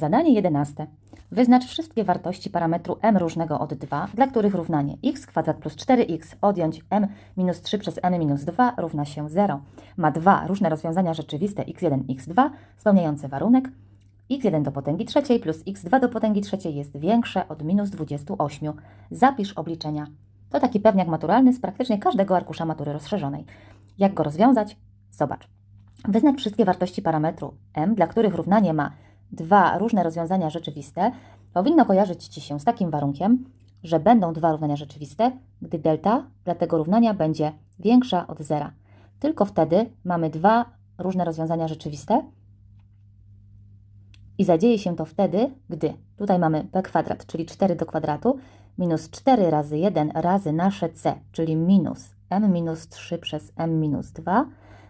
Zadanie 11. Wyznacz wszystkie wartości parametru m różnego od 2, dla których równanie x kwadrat plus 4x odjąć m minus 3 przez m minus 2 równa się 0. Ma dwa różne rozwiązania rzeczywiste x1 x2 spełniające warunek x1 do potęgi trzeciej plus x2 do potęgi trzeciej jest większe od minus 28. Zapisz obliczenia. To taki pewniak maturalny z praktycznie każdego arkusza matury rozszerzonej. Jak go rozwiązać? Zobacz. Wyznacz wszystkie wartości parametru m, dla których równanie ma dwa różne rozwiązania rzeczywiste, powinno kojarzyć Ci się z takim warunkiem, że będą dwa równania rzeczywiste, gdy delta dla tego równania będzie większa od zera. Tylko wtedy mamy dwa różne rozwiązania rzeczywiste i zadzieje się to wtedy, gdy tutaj mamy p kwadrat, czyli 4 do kwadratu, minus 4 razy 1 razy nasze c, czyli minus m minus 3 przez m minus 2,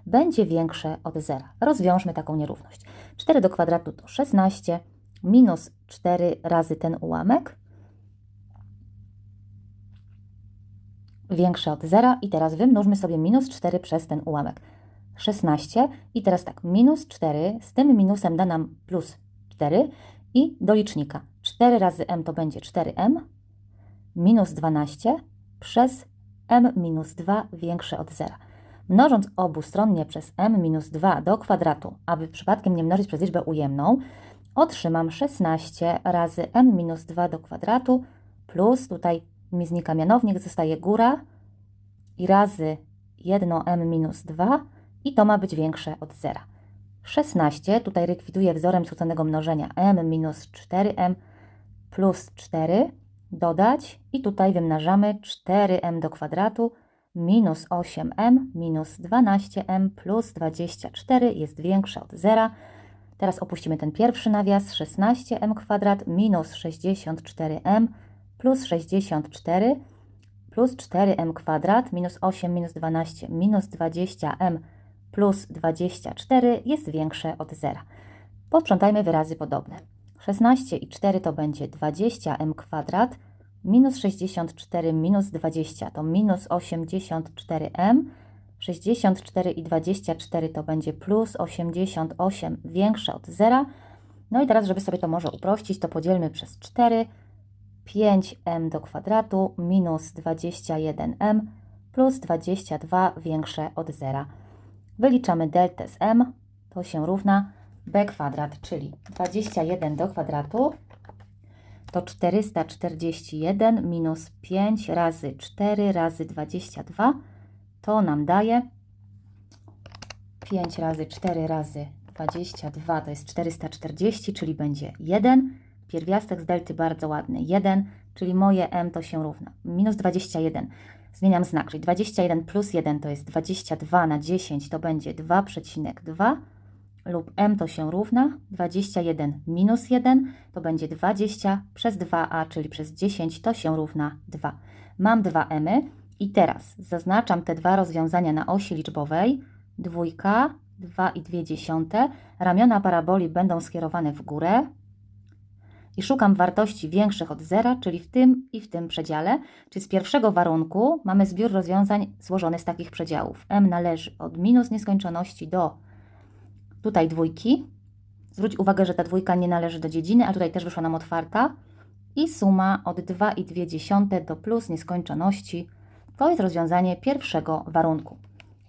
będzie większe od zera. Rozwiążmy taką nierówność. 4 do kwadratu to 16, minus 4 razy ten ułamek, większe od zera i teraz wymnóżmy sobie minus 4 przez ten ułamek. 16 i teraz tak, minus 4 z tym minusem da nam plus 4 i do licznika 4 razy m to będzie 4m minus 12 przez m minus 2 większe od zera. Mnożąc obustronnie przez m minus 2 do kwadratu, aby przypadkiem nie mnożyć przez liczbę ujemną, otrzymam 16 razy m minus 2 do kwadratu plus tutaj mi znika mianownik, zostaje góra i razy 1m minus 2 i to ma być większe od zera. 16 tutaj likwiduję wzorem skróconego mnożenia m minus 4m plus 4 dodać i tutaj wymnażamy 4m do kwadratu minus 8m minus 12m plus 24 jest większe od zera. Teraz opuścimy ten pierwszy nawias 16m kwadrat minus 64m plus 64 plus 4m kwadrat minus 8 minus 12 minus 20m plus 24 jest większe od zera. Posprzątajmy wyrazy podobne. 16 i 4 to będzie 20m kwadrat minus 64 minus 20 to minus 84m. 64 i 24 to będzie plus 88 większe od zera. No i teraz, żeby sobie to może uprościć, to podzielmy przez 4. 5m do kwadratu minus 21m plus 22 większe od zera. Wyliczamy deltę z m, to się równa b kwadrat, czyli 21 do kwadratu to 441 minus 5 razy 4 razy 22 to nam daje 5 razy 4 razy 22 to jest 440, czyli będzie 1. Pierwiastek z delty bardzo ładny, 1, czyli moje m to się równa. Minus 21. Zmieniam znak, czyli 21 plus 1 to jest 22 na 10 to będzie 2,2 lub m to się równa 21 minus 1 to będzie 20 przez 2a, czyli przez 10 to się równa 2. Mam 2 m i teraz zaznaczam te dwa rozwiązania na osi liczbowej. Dwójka, 2,2. Ramiona paraboli będą skierowane w górę. I szukam wartości większych od zera, czyli w tym i w tym przedziale. Czyli z pierwszego warunku mamy zbiór rozwiązań złożony z takich przedziałów. m należy od minus nieskończoności do tutaj dwójki. Zwróć uwagę, że ta dwójka nie należy do dziedziny, a tutaj też wyszła nam otwarta. I suma od 2,2 do plus nieskończoności to jest rozwiązanie pierwszego warunku.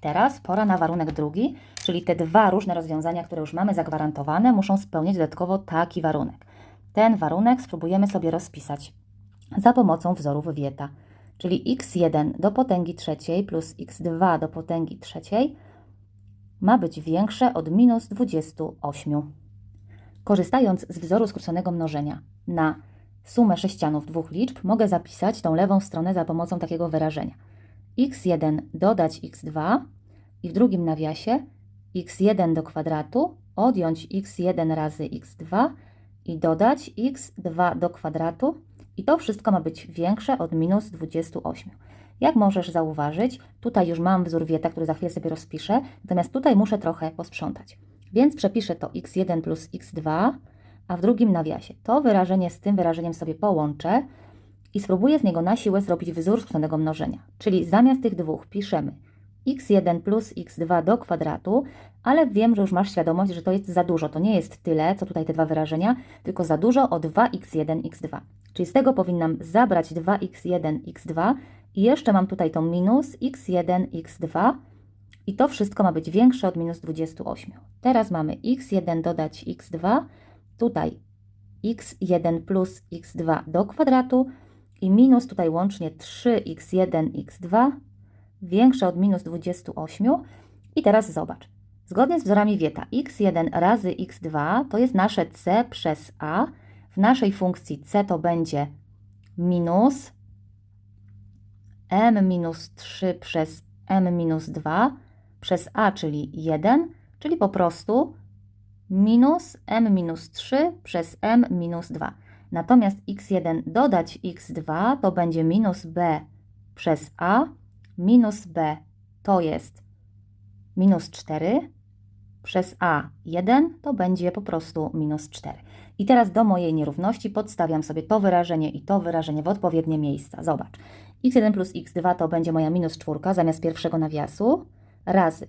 Teraz pora na warunek drugi, czyli te dwa różne rozwiązania, które już mamy zagwarantowane, muszą spełniać dodatkowo taki warunek. Ten warunek spróbujemy sobie rozpisać za pomocą wzorów Wieta, czyli x1 do potęgi trzeciej plus x2 do potęgi trzeciej ma być większe od minus 28. Korzystając z wzoru skróconego mnożenia na sumę sześcianów dwóch liczb, mogę zapisać tą lewą stronę za pomocą takiego wyrażenia. x1 dodać x2 i w drugim nawiasie x1 do kwadratu odjąć x1 razy x2 i dodać x2 do kwadratu i to wszystko ma być większe od minus 28. Jak możesz zauważyć, tutaj już mam wzór wieta, który za chwilę sobie rozpiszę, natomiast tutaj muszę trochę posprzątać. Więc przepiszę to x1 plus x2, a w drugim nawiasie to wyrażenie z tym wyrażeniem sobie połączę i spróbuję z niego na siłę zrobić wzór skróconego mnożenia. Czyli zamiast tych dwóch piszemy x1 plus x2 do kwadratu, ale wiem, że już masz świadomość, że to jest za dużo. To nie jest tyle, co tutaj te dwa wyrażenia, tylko za dużo o 2x1, x2. Czyli z tego powinnam zabrać 2x1, x2 i jeszcze mam tutaj to minus x1, x2 i to wszystko ma być większe od minus 28. Teraz mamy x1 dodać x2, tutaj x1 plus x2 do kwadratu i minus tutaj łącznie 3x1, x2 większe od minus 28. I teraz zobacz. Zgodnie z wzorami Wieta, x1 razy x2 to jest nasze c przez a. W naszej funkcji c to będzie minus m minus 3 przez m minus 2 przez a, czyli 1, czyli po prostu minus m minus 3 przez m minus 2. Natomiast x1 dodać x2 to będzie minus b przez a, minus b to jest minus 4 przez a 1 to będzie po prostu minus 4. I teraz do mojej nierówności podstawiam sobie to wyrażenie i to wyrażenie w odpowiednie miejsca. Zobacz. X1 plus x2 to będzie moja minus 4 zamiast pierwszego nawiasu razy.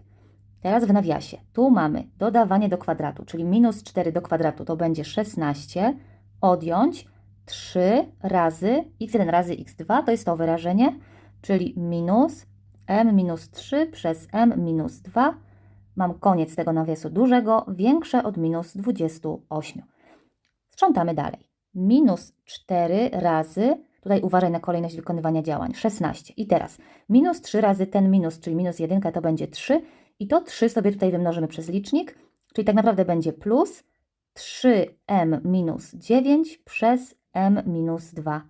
Teraz w nawiasie. Tu mamy dodawanie do kwadratu, czyli minus 4 do kwadratu to będzie 16, odjąć 3 razy x1 razy x2 to jest to wyrażenie, czyli minus m minus 3 przez m minus 2. Mam koniec tego nawiasu dużego, większe od minus 28. Sprzątamy dalej. Minus 4 razy, tutaj uważaj na kolejność wykonywania działań, 16. I teraz minus 3 razy ten minus, czyli minus 1 to będzie 3 i to 3 sobie tutaj wymnożymy przez licznik, czyli tak naprawdę będzie plus 3m minus 9 przez m minus 2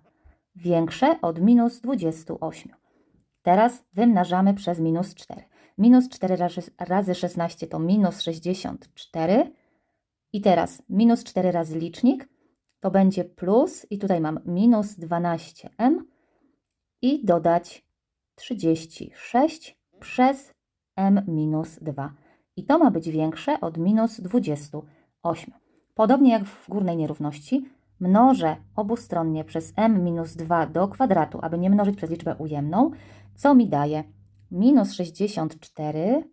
większe od minus 28. Teraz wymnażamy przez minus 4. Minus 4 razy, razy 16 to minus 64. I teraz minus 4 razy licznik to będzie plus i tutaj mam minus 12m i dodać 36 przez m minus 2. I to ma być większe od minus 28. Podobnie jak w górnej nierówności, mnożę obustronnie przez m minus 2 do kwadratu, aby nie mnożyć przez liczbę ujemną, co mi daje minus 64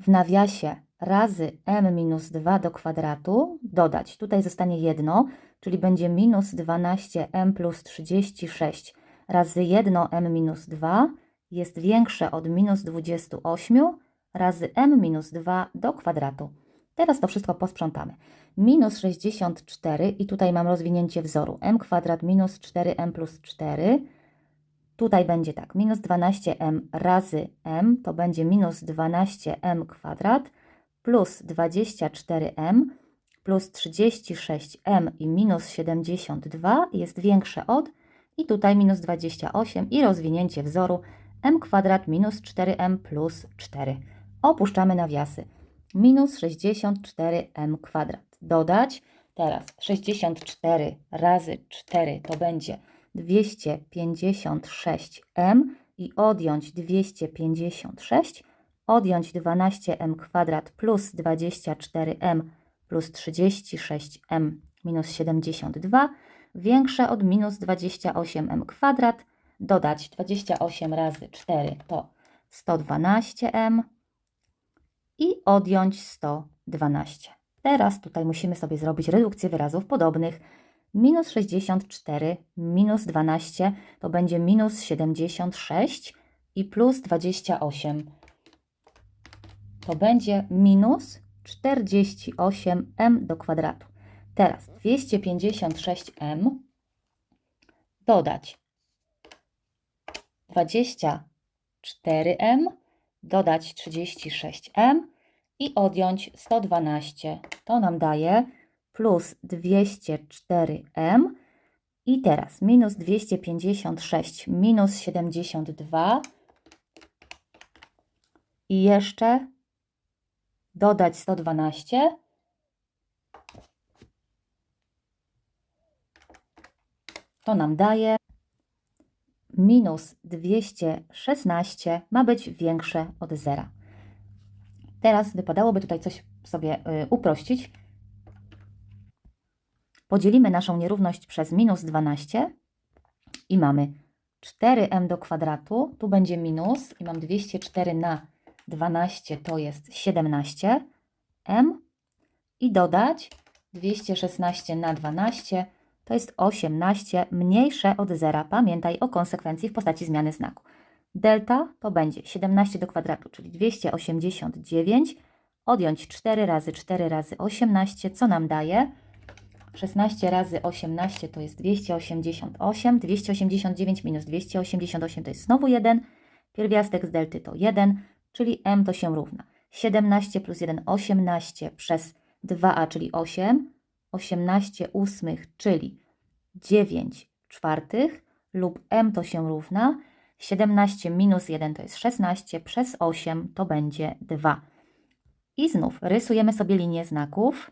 w nawiasie razy m minus 2 do kwadratu dodać. Tutaj zostanie jedno, czyli będzie minus 12m plus 36 razy 1m minus 2 jest większe od minus 28 razy m minus 2 do kwadratu. Teraz to wszystko posprzątamy. Minus 64 i tutaj mam rozwinięcie wzoru. m kwadrat minus 4m plus 4. Tutaj będzie tak, minus 12m razy m to będzie minus 12m kwadrat plus 24m plus 36m i minus 72 jest większe od i tutaj minus 28 i rozwinięcie wzoru m kwadrat minus 4m plus 4. Opuszczamy nawiasy. Minus 64m kwadrat. Dodać teraz 64 razy 4 to będzie 256m i odjąć 256, odjąć 12m kwadrat plus 24m plus 36m minus 72 większe od minus 28m kwadrat dodać 28 razy 4 to 112m i odjąć 112. Teraz tutaj musimy sobie zrobić redukcję wyrazów podobnych. Minus 64 minus 12 to będzie minus 76 i plus 28 to będzie minus 48m do kwadratu. Teraz 256m dodać 24m, dodać 36m i odjąć 112. To nam daje plus 204m. I teraz minus 256 minus 72 i jeszcze dodać 112. To nam daje minus 216 ma być większe od zera. Teraz wypadałoby tutaj coś sobie y, uprościć. Podzielimy naszą nierówność przez minus 12 i mamy 4m do kwadratu, tu będzie minus i mam 204 na 12 to jest 17m i dodać 216 na 12 to jest 18 mniejsze od zera. Pamiętaj o konsekwencji w postaci zmiany znaku. Delta to będzie 17 do kwadratu, czyli 289, odjąć 4 razy 4 razy 18, co nam daje? 16 razy 18 to jest 288, 289 minus 288 to jest znowu 1, pierwiastek z delty to 1, czyli m to się równa 17 plus 1, 18 przez 2a, czyli 8, 18 ósmych, czyli 9 czwartych lub m to się równa 17 minus 1 to jest 16, przez 8 to będzie 2. I znów rysujemy sobie linię znaków.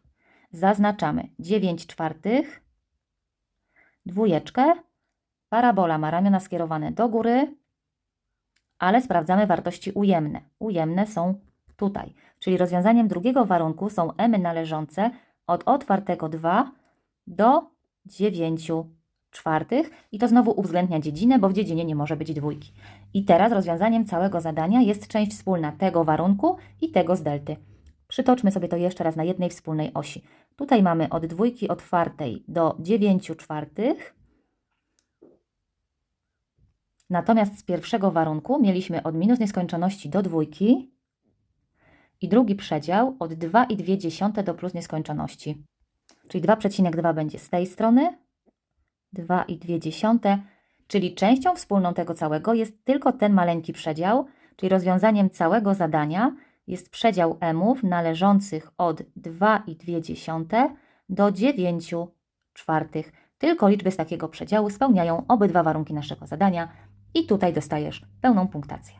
Zaznaczamy 9 czwartych, dwójeczkę. Parabola ma ramiona skierowane do góry, ale sprawdzamy wartości ujemne. Ujemne są tutaj, czyli rozwiązaniem drugiego warunku są m należące od otwartego 2 do 9 czwartych i to znowu uwzględnia dziedzinę, bo w dziedzinie nie może być dwójki. I teraz rozwiązaniem całego zadania jest część wspólna tego warunku i tego z delty. Przytoczmy sobie to jeszcze raz na jednej wspólnej osi. Tutaj mamy od dwójki otwartej do 9 czwartych. Natomiast z pierwszego warunku mieliśmy od minus nieskończoności do dwójki i drugi przedział od 2,2 do plus nieskończoności. Czyli 2,2 będzie z tej strony, 2,2, czyli częścią wspólną tego całego jest tylko ten maleńki przedział, czyli rozwiązaniem całego zadania jest przedział mów należących od 2,2 do 9 czwartych. Tylko liczby z takiego przedziału spełniają obydwa warunki naszego zadania i tutaj dostajesz pełną punktację.